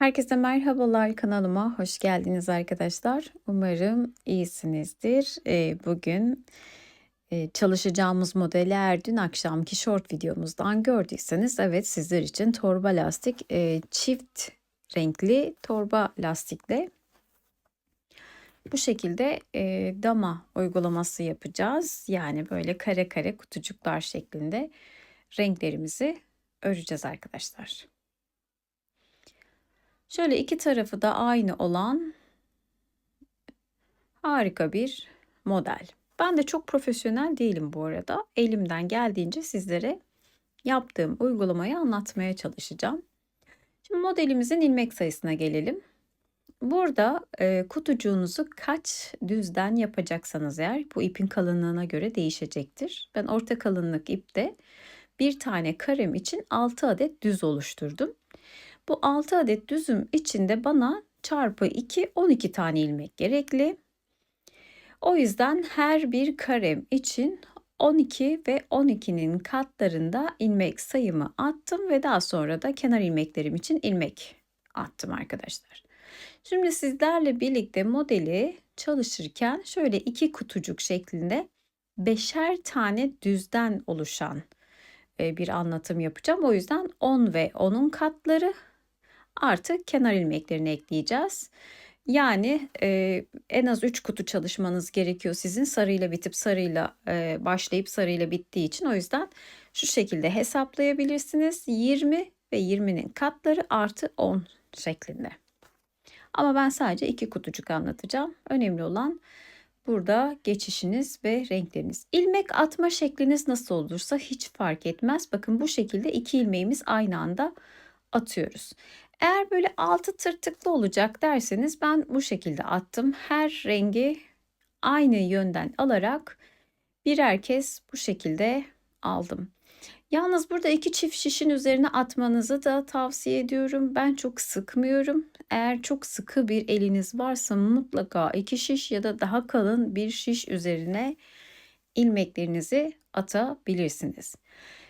Herkese merhabalar kanalıma hoş geldiniz arkadaşlar. Umarım iyisinizdir. Eee, bugün eee, çalışacağımız modeli eğer dün akşamki short videomuzdan gördüyseniz evet sizler için torba lastik eee, çift renkli torba lastikle bu şekilde eee, dama uygulaması yapacağız. Yani böyle kare kare kutucuklar şeklinde renklerimizi öreceğiz arkadaşlar. Şöyle iki tarafı da aynı olan harika bir model. Ben de çok profesyonel değilim bu arada. Elimden geldiğince sizlere yaptığım uygulamayı anlatmaya çalışacağım. Şimdi modelimizin ilmek sayısına gelelim. Burada e, kutucuğunuzu kaç düzden yapacaksanız eğer bu ipin kalınlığına göre değişecektir. Ben orta kalınlık ipte bir tane karem için 6 adet düz oluşturdum. Bu 6 adet düzüm içinde bana çarpı 2 12 tane ilmek gerekli. O yüzden her bir karem için 12 ve 12'nin katlarında ilmek sayımı attım ve daha sonra da kenar ilmeklerim için ilmek attım arkadaşlar. Şimdi sizlerle birlikte modeli çalışırken şöyle iki kutucuk şeklinde beşer tane düzden oluşan bir anlatım yapacağım. O yüzden 10 ve 10'un katları artı kenar ilmeklerini ekleyeceğiz. Yani e, en az 3 kutu çalışmanız gerekiyor sizin sarıyla bitip sarıyla e, başlayıp sarıyla bittiği için. O yüzden şu şekilde hesaplayabilirsiniz. 20 ve 20'nin katları artı 10 şeklinde. Ama ben sadece iki kutucuk anlatacağım. Önemli olan burada geçişiniz ve renkleriniz. İlmek atma şekliniz nasıl olursa hiç fark etmez. Bakın bu şekilde iki ilmeğimiz aynı anda atıyoruz. Eğer böyle altı tırtıklı olacak derseniz ben bu şekilde attım. Her rengi aynı yönden alarak birer kez bu şekilde aldım. Yalnız burada iki çift şişin üzerine atmanızı da tavsiye ediyorum. Ben çok sıkmıyorum. Eğer çok sıkı bir eliniz varsa mutlaka iki şiş ya da daha kalın bir şiş üzerine ilmeklerinizi atabilirsiniz.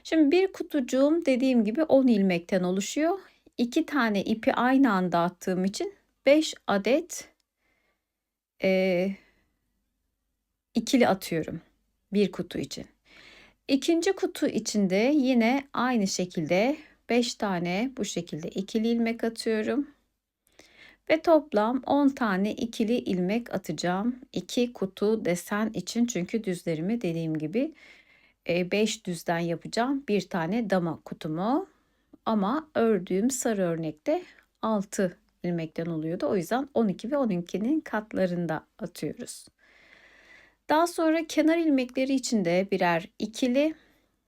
Şimdi bir kutucuğum dediğim gibi 10 ilmekten oluşuyor. 2 tane ipi aynı anda attığım için 5 adet e, ikili atıyorum bir kutu için. İkinci kutu içinde yine aynı şekilde 5 tane bu şekilde ikili ilmek atıyorum. Ve toplam 10 tane ikili ilmek atacağım. 2 kutu desen için çünkü düzlerimi dediğim gibi 5 düzden yapacağım. Bir tane dama kutumu ama ördüğüm sarı örnekte 6 ilmekten oluyordu. O yüzden 12 ve 12'nin katlarında atıyoruz. Daha sonra kenar ilmekleri için de birer ikili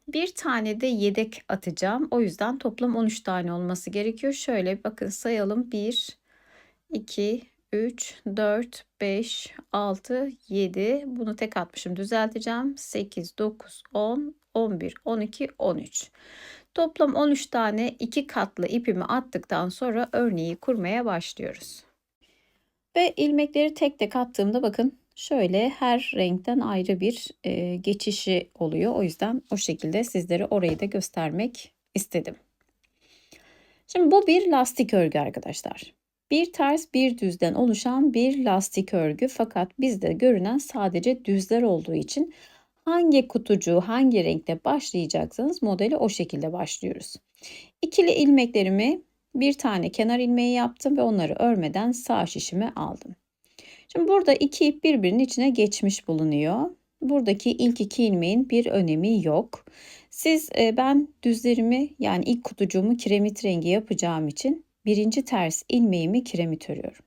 bir tane de yedek atacağım. O yüzden toplam 13 tane olması gerekiyor. Şöyle bakın sayalım. 1, 2, 3, 4, 5, 6, 7. Bunu tek atmışım düzelteceğim. 8, 9, 10, 11, 12, 13. Toplam 13 tane iki katlı ipimi attıktan sonra örneği kurmaya başlıyoruz. Ve ilmekleri tek tek attığımda bakın şöyle her renkten ayrı bir e, geçişi oluyor. O yüzden o şekilde sizlere orayı da göstermek istedim. Şimdi bu bir lastik örgü arkadaşlar. Bir ters bir düzden oluşan bir lastik örgü fakat bizde görünen sadece düzler olduğu için hangi kutucuğu hangi renkte başlayacaksanız modeli o şekilde başlıyoruz. İkili ilmeklerimi bir tane kenar ilmeği yaptım ve onları örmeden sağ şişime aldım. Şimdi burada iki ip birbirinin içine geçmiş bulunuyor. Buradaki ilk iki ilmeğin bir önemi yok. Siz e, ben düzlerimi yani ilk kutucuğumu kiremit rengi yapacağım için birinci ters ilmeğimi kiremit örüyorum.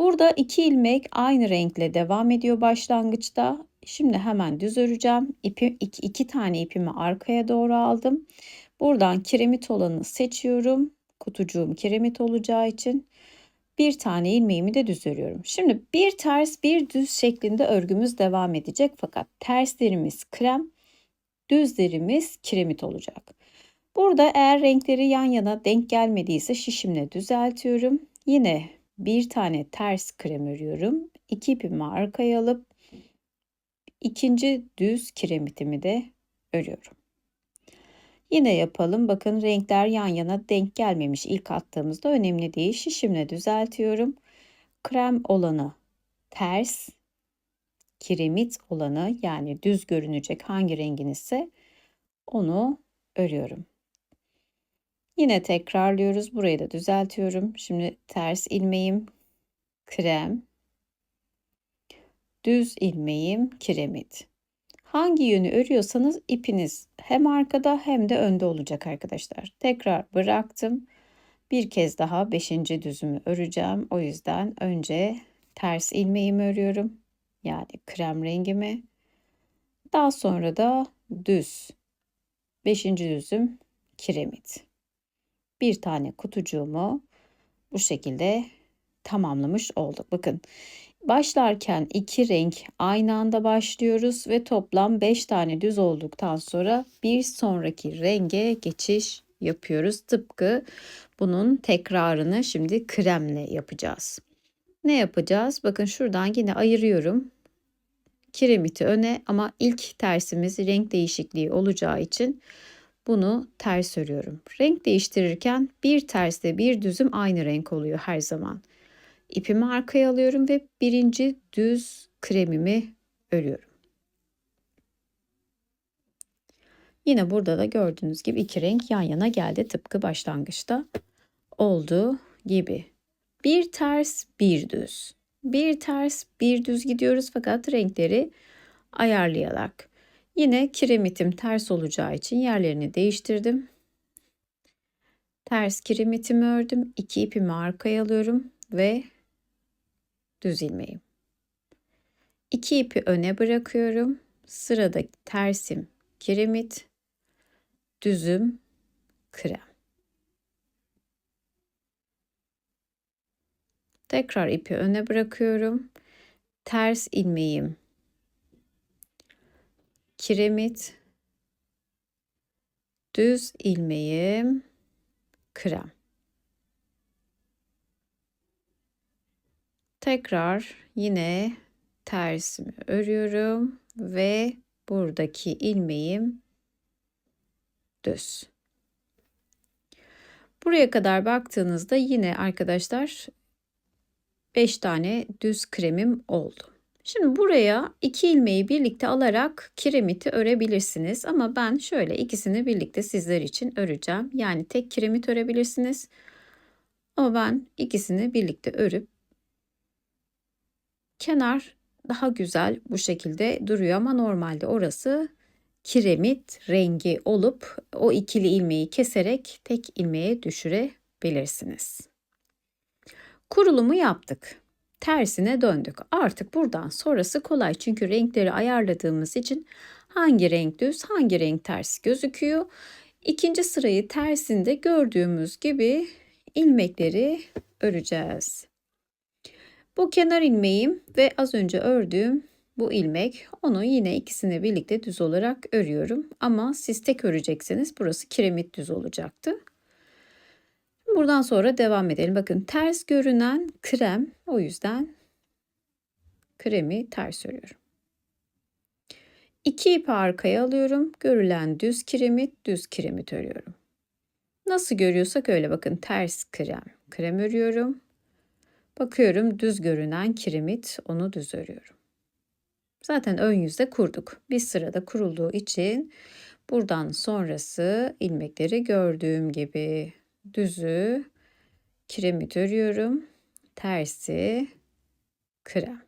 Burada iki ilmek aynı renkle devam ediyor başlangıçta. Şimdi hemen düz öreceğim. İpi, tane ipimi arkaya doğru aldım. Buradan kiremit olanı seçiyorum. Kutucuğum kiremit olacağı için bir tane ilmeğimi de düz örüyorum. Şimdi bir ters bir düz şeklinde örgümüz devam edecek fakat terslerimiz krem, düzlerimiz kiremit olacak. Burada eğer renkleri yan yana denk gelmediyse şişimle düzeltiyorum. Yine bir tane ters krem örüyorum. İki ipimi arkaya alıp ikinci düz kiremitimi de örüyorum. Yine yapalım. Bakın renkler yan yana denk gelmemiş. İlk attığımızda önemli değil. Şişimle düzeltiyorum. Krem olanı ters, kiremit olanı yani düz görünecek hangi rengin ise onu örüyorum. Yine tekrarlıyoruz. Burayı da düzeltiyorum. Şimdi ters ilmeğim krem, düz ilmeğim kiremit. Hangi yönü örüyorsanız ipiniz hem arkada hem de önde olacak arkadaşlar. Tekrar bıraktım. Bir kez daha 5. düzümü öreceğim. O yüzden önce ters ilmeğimi örüyorum. Yani krem rengimi. Daha sonra da düz 5. düzüm kiremit. Bir tane kutucuğumu bu şekilde tamamlamış olduk. Bakın başlarken iki renk aynı anda başlıyoruz ve toplam 5 tane düz olduktan sonra bir sonraki renge geçiş yapıyoruz. Tıpkı bunun tekrarını şimdi kremle yapacağız. Ne yapacağız? Bakın şuradan yine ayırıyorum. Kiremiti öne ama ilk tersimiz renk değişikliği olacağı için bunu ters örüyorum. Renk değiştirirken bir tersle bir düzüm aynı renk oluyor her zaman. İpimi arkaya alıyorum ve birinci düz kremimi örüyorum. Yine burada da gördüğünüz gibi iki renk yan yana geldi tıpkı başlangıçta olduğu gibi. Bir ters, bir düz. Bir ters, bir düz gidiyoruz fakat renkleri ayarlayarak. Yine kiremitim ters olacağı için yerlerini değiştirdim. Ters kiremitimi ördüm. İki ipimi arkaya alıyorum ve düz ilmeğim. İki ipi öne bırakıyorum. Sırada tersim kiremit, düzüm krem. Tekrar ipi öne bırakıyorum. Ters ilmeğim kiremit, düz ilmeğim krem. Tekrar yine tersimi örüyorum ve buradaki ilmeğim düz. Buraya kadar baktığınızda yine arkadaşlar 5 tane düz kremim oldu. Şimdi buraya iki ilmeği birlikte alarak kiremiti örebilirsiniz. Ama ben şöyle ikisini birlikte sizler için öreceğim. Yani tek kiremit örebilirsiniz. Ama ben ikisini birlikte örüp kenar daha güzel bu şekilde duruyor ama normalde orası kiremit rengi olup o ikili ilmeği keserek tek ilmeğe düşürebilirsiniz. Kurulumu yaptık. Tersine döndük. Artık buradan sonrası kolay çünkü renkleri ayarladığımız için hangi renk düz, hangi renk ters gözüküyor. İkinci sırayı tersinde gördüğümüz gibi ilmekleri öreceğiz. Bu kenar ilmeğim ve az önce ördüğüm bu ilmek. Onu yine ikisini birlikte düz olarak örüyorum. Ama siz tek örecekseniz burası kiremit düz olacaktı. Buradan sonra devam edelim. Bakın ters görünen krem. O yüzden kremi ters örüyorum. İki ipi arkaya alıyorum. Görülen düz kiremit, düz kiremit örüyorum. Nasıl görüyorsak öyle bakın ters krem, krem örüyorum. Bakıyorum düz görünen kiremit, onu düz örüyorum. Zaten ön yüzde kurduk. Bir sırada kurulduğu için buradan sonrası ilmekleri gördüğüm gibi düzü kiremit örüyorum. Tersi krem.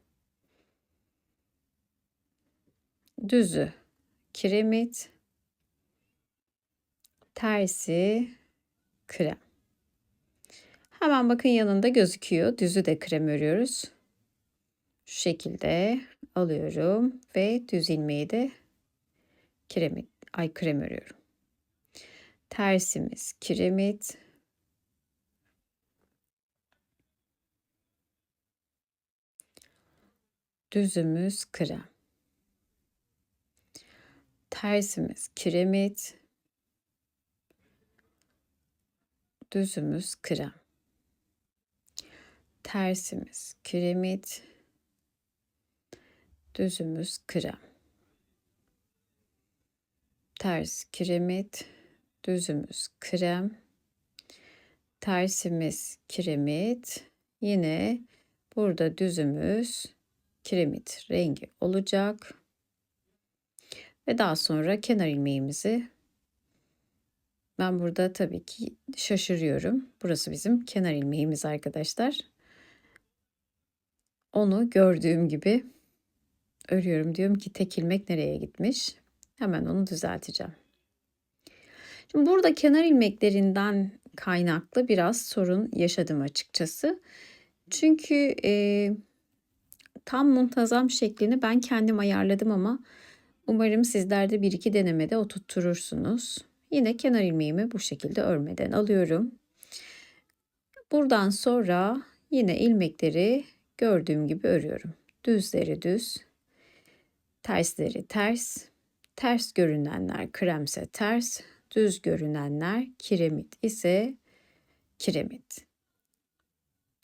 Düzü kiremit. Tersi krem. Hemen bakın yanında gözüküyor. Düzü de krem örüyoruz. Şu şekilde alıyorum ve düz ilmeği de kiremit ay krem örüyorum. Tersimiz kiremit. Düzümüz krem. Tersimiz kiremit. Düzümüz krem. Tersimiz kiremit. Düzümüz krem. Ters kiremit düzümüz krem, tersimiz kiremit. Yine burada düzümüz kiremit rengi olacak. Ve daha sonra kenar ilmeğimizi ben burada tabii ki şaşırıyorum. Burası bizim kenar ilmeğimiz arkadaşlar. Onu gördüğüm gibi örüyorum. Diyorum ki tek ilmek nereye gitmiş? Hemen onu düzelteceğim. Şimdi burada kenar ilmeklerinden kaynaklı biraz sorun yaşadım açıkçası. Çünkü e, tam muntazam şeklini ben kendim ayarladım ama umarım sizler de bir iki denemede oturturursunuz. Yine kenar ilmeğimi bu şekilde örmeden alıyorum. Buradan sonra yine ilmekleri gördüğüm gibi örüyorum. Düzleri düz, tersleri ters, ters görünenler kremse ters, düz görünenler kiremit ise kiremit.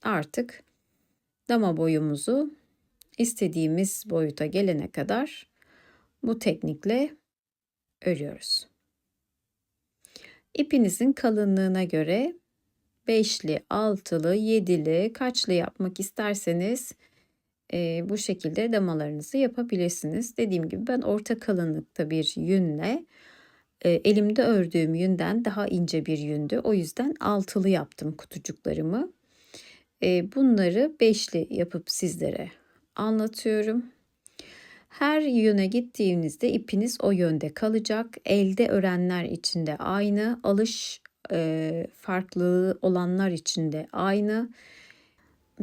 Artık dama boyumuzu istediğimiz boyuta gelene kadar bu teknikle örüyoruz. İpinizin kalınlığına göre beşli, altılı, yedili kaçlı yapmak isterseniz e, bu şekilde damalarınızı yapabilirsiniz. Dediğim gibi ben orta kalınlıkta bir yünle elimde ördüğüm yünden daha ince bir yündü. O yüzden altılı yaptım kutucuklarımı. Bunları beşli yapıp sizlere anlatıyorum. Her yöne gittiğinizde ipiniz o yönde kalacak. Elde örenler için de aynı, alış e, farklılığı olanlar için de aynı.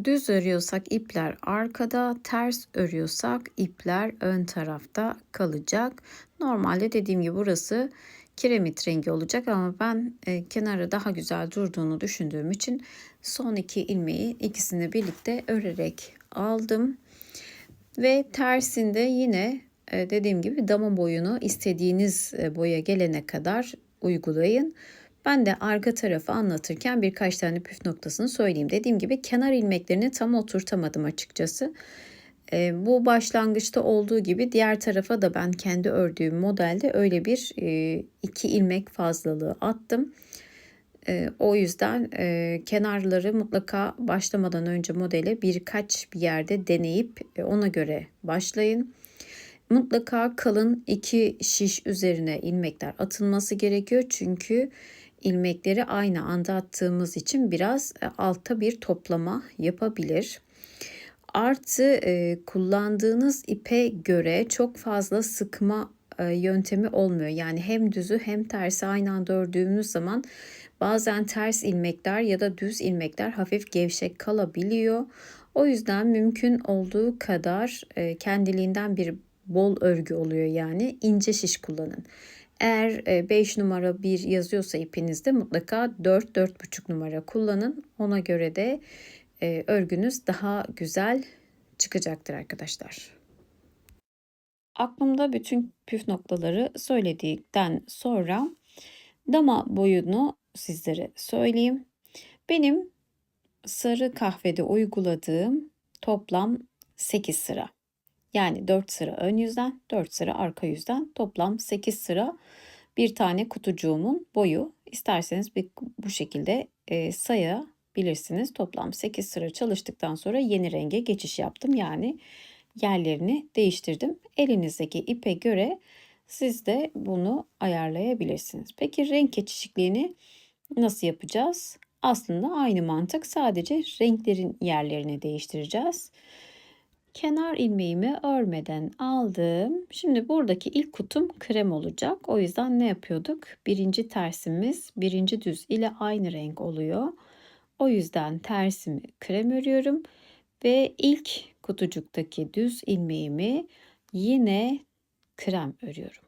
Düz örüyorsak ipler arkada, ters örüyorsak ipler ön tarafta kalacak. Normalde dediğim gibi burası kiremit rengi olacak ama ben e, kenarı daha güzel durduğunu düşündüğüm için son iki ilmeği ikisini birlikte örerek aldım. Ve tersinde yine e, dediğim gibi dama boyunu istediğiniz e, boya gelene kadar uygulayın. Ben de arka tarafı anlatırken birkaç tane püf noktasını söyleyeyim. Dediğim gibi kenar ilmeklerini tam oturtamadım açıkçası. E, bu başlangıçta olduğu gibi diğer tarafa da ben kendi ördüğüm modelde öyle bir e, iki ilmek fazlalığı attım. E, o yüzden e, kenarları mutlaka başlamadan önce modele birkaç bir yerde deneyip e, ona göre başlayın. Mutlaka kalın iki şiş üzerine ilmekler atılması gerekiyor. Çünkü ilmekleri aynı anda attığımız için biraz e, altta bir toplama yapabilir. Artı e, kullandığınız ipe göre çok fazla sıkma e, yöntemi olmuyor. Yani hem düzü hem tersi aynı anda ördüğümüz zaman bazen ters ilmekler ya da düz ilmekler hafif gevşek kalabiliyor. O yüzden mümkün olduğu kadar e, kendiliğinden bir bol örgü oluyor yani ince şiş kullanın. Eğer 5 e, numara 1 yazıyorsa ipinizde mutlaka 4-4,5 numara kullanın. Ona göre de e, örgünüz daha güzel çıkacaktır arkadaşlar. Aklımda bütün püf noktaları söyledikten sonra dama boyunu sizlere söyleyeyim. Benim sarı kahvede uyguladığım toplam 8 sıra. Yani 4 sıra ön yüzden, 4 sıra arka yüzden toplam 8 sıra bir tane kutucuğumun boyu. İsterseniz bir, bu şekilde e, sayabilirsiniz. Toplam 8 sıra çalıştıktan sonra yeni renge geçiş yaptım. Yani yerlerini değiştirdim. Elinizdeki ipe göre siz de bunu ayarlayabilirsiniz. Peki renk geçişikliğini nasıl yapacağız? Aslında aynı mantık sadece renklerin yerlerini değiştireceğiz. Kenar ilmeğimi örmeden aldım. Şimdi buradaki ilk kutum krem olacak. O yüzden ne yapıyorduk? Birinci tersimiz birinci düz ile aynı renk oluyor. O yüzden tersimi krem örüyorum. Ve ilk kutucuktaki düz ilmeğimi yine krem örüyorum.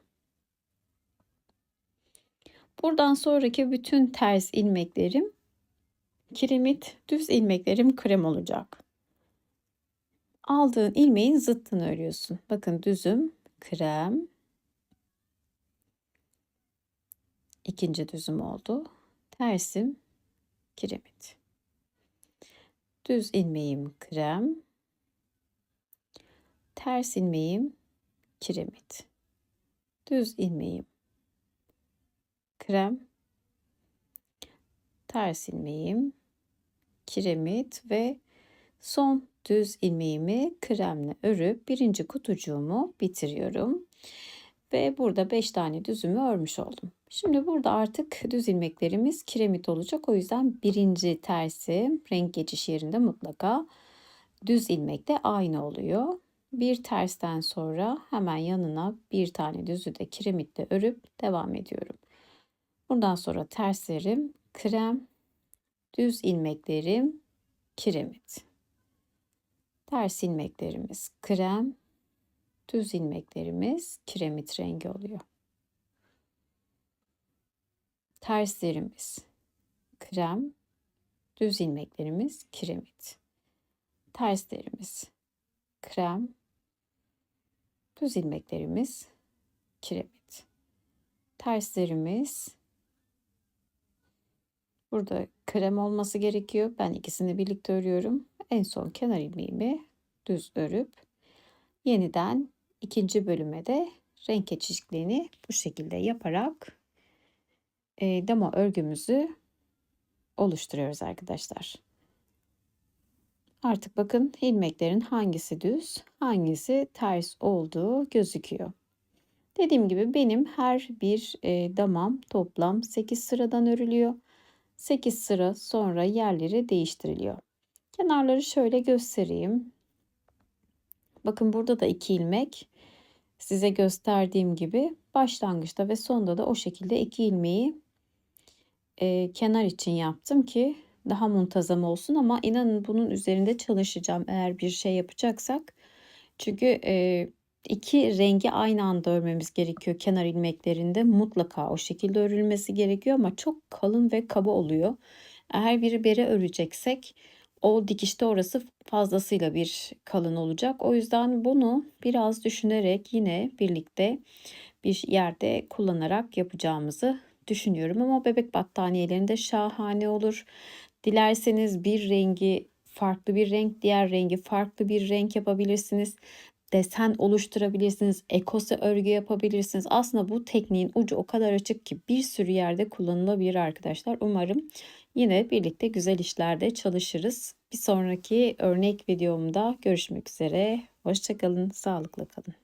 Buradan sonraki bütün ters ilmeklerim kiremit, düz ilmeklerim krem olacak aldığın ilmeğin zıttını örüyorsun. Bakın düzüm krem. ikinci düzüm oldu. Tersim kiremit. Düz ilmeğim krem. Ters ilmeğim kiremit. Düz ilmeğim krem. ters ilmeğim, kiremit ve son düz ilmeğimi kremle örüp birinci kutucuğumu bitiriyorum. Ve burada 5 tane düzümü örmüş oldum. Şimdi burada artık düz ilmeklerimiz kiremit olacak. O yüzden birinci tersi renk geçiş yerinde mutlaka düz ilmek de aynı oluyor. Bir tersten sonra hemen yanına bir tane düzü de kiremitle örüp devam ediyorum. Bundan sonra terslerim krem, düz ilmeklerim kiremit. Ters ilmeklerimiz krem, düz ilmeklerimiz kiremit rengi oluyor. Terslerimiz krem, düz ilmeklerimiz kiremit. Terslerimiz krem, düz ilmeklerimiz kiremit. Terslerimiz burada krem olması gerekiyor. Ben ikisini birlikte örüyorum. En son kenar ilmeğimi düz örüp yeniden ikinci bölüme de renk geçişliğini bu şekilde yaparak e, demo örgümüzü oluşturuyoruz arkadaşlar. Artık bakın ilmeklerin hangisi düz, hangisi ters olduğu gözüküyor. Dediğim gibi benim her bir e, damam toplam 8 sıradan örülüyor. 8 sıra sonra yerleri değiştiriliyor. Kenarları şöyle göstereyim. Bakın burada da 2 ilmek. Size gösterdiğim gibi başlangıçta ve sonda da o şekilde 2 ilmeği e, kenar için yaptım ki daha muntazam olsun ama inanın bunun üzerinde çalışacağım eğer bir şey yapacaksak. Çünkü e, iki rengi aynı anda örmemiz gerekiyor kenar ilmeklerinde mutlaka o şekilde örülmesi gerekiyor ama çok kalın ve kaba oluyor. Eğer biri bere öreceksek o dikişte orası fazlasıyla bir kalın olacak. O yüzden bunu biraz düşünerek yine birlikte bir yerde kullanarak yapacağımızı düşünüyorum. Ama bebek battaniyelerinde şahane olur. Dilerseniz bir rengi farklı bir renk, diğer rengi farklı bir renk yapabilirsiniz. Desen oluşturabilirsiniz, ekose örgü yapabilirsiniz. Aslında bu tekniğin ucu o kadar açık ki bir sürü yerde kullanılabilir arkadaşlar. Umarım yine birlikte güzel işlerde çalışırız. Bir sonraki örnek videomda görüşmek üzere. Hoşçakalın, sağlıkla kalın.